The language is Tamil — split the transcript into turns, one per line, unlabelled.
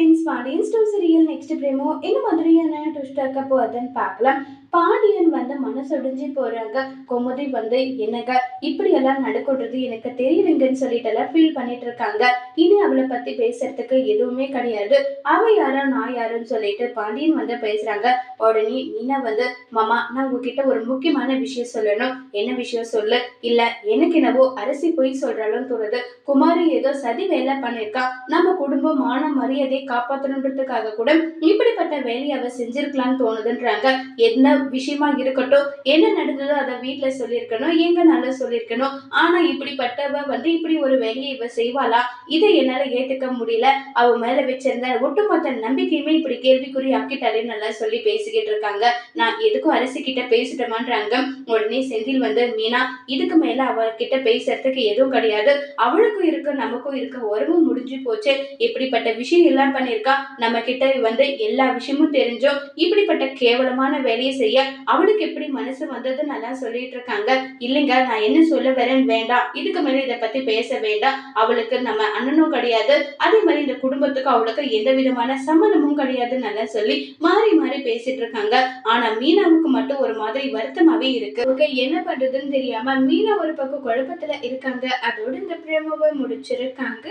Friends Pandian store serial next promo என்ன மாதிரியான ட்விஸ்ட் இருக்க போகுதுன்னு பார்க்கலாம். பாண்டியன் வந்து மனசொடிஞ்சு போறாங்க. கோமதி வந்து என்னங்க இப்படி எல்லாம் நடக்கிறது எனக்கு தெரியலங்கன்னு சொல்லிட்டு எல்லாம் ஃபீல் பண்ணிட்டு இருக்காங்க. இனி அவளை பத்தி பேசுறதுக்கு எதுவுமே கிடையாது. அவ யாரா நான் யாருன்னு சொல்லிட்டு பாண்டியன் வந்து பேசுறாங்க. உடனே மீனா வந்து மாமா நான் உங்ககிட்ட ஒரு முக்கியமான விஷயம் சொல்லணும். என்ன விஷயம் சொல்லு? இல்ல எனக்கு என்னவோ அரசி போய் சொல்றாலும் தோணுது. குமாரி ஏதோ சதி வேலை பண்ணிருக்கா. நம்ம குடும்பம் மான மரியாதையை காப்பாற்றணுன்றதுக்காக கூட இப்படிப்பட்ட வேலையை அவ செஞ்சிருக்கலாம்னு தோணுதுன்றாங்க. என்ன விஷயமா இருக்கட்டும் என்ன நடந்ததோ அதை வீட்டுல சொல்லியிருக்கணும் எங்க நல்லா சொல்லியிருக்கணும். ஆனா இப்படிப்பட்டவ வந்து இப்படி ஒரு வேலையை இவ செய்வாளா? இதை என்னால ஏத்துக்க முடியல. அவ மேல வச்சிருந்த ஒட்டுமொத்த நம்பிக்கையுமே இப்படி கேள்விக்குறி ஆக்கிட்டாலே நல்லா சொல்லி பேசிக்கிட்டு இருக்காங்க. நான் எதுக்கும் அரசு கிட்ட பேசிட்டோமான்றாங்க உடனே செந்தில் வந்து மீனா இதுக்கு மேல அவர்கிட்ட பேசுறதுக்கு எதுவும் கிடையாது. அவளுக்கும் இருக்க நமக்கும் இருக்க உறவும் முடிஞ்சு போச்சு. இப்படிப்பட்ட விஷயம் எல்லாம் பண்ணிருக்கா நம்ம கிட்ட வந்து எல்லா விஷயமும் தெரிஞ்சோம். இப்படிப்பட்ட கேவலமான வேலையை செய்ய அவளுக்கு எப்படி மனசு வந்தது நல்லா சொல்லிட்டு இருக்காங்க? இல்லைங்க நான் என்ன சொல்ல வரேன் வேண்டாம். இதுக்கு மேல இதை பத்தி பேச வேண்டாம். அவளுக்கு நம்ம அண்ணனும் கிடையாது. அதே மாதிரி இந்த குடும்பத்துக்கு அவளுக்கு எந்த விதமான சம்மந்தமும் கிடையாது நல்லா சொல்லி மாறி மாறி பேசிட்டு இருக்காங்க. ஆனா மீனாவுக்கு மட்டும் ஒரு மாதிரி வருத்தமாவே இருக்கு. ஓகே என்ன பண்றதுன்னு தெரியாம மீனா ஒரு பக்கம் குழப்பத்துல இருக்காங்க. அதோட இந்த பிரேமாவை முடிச்சிருக்காங்க.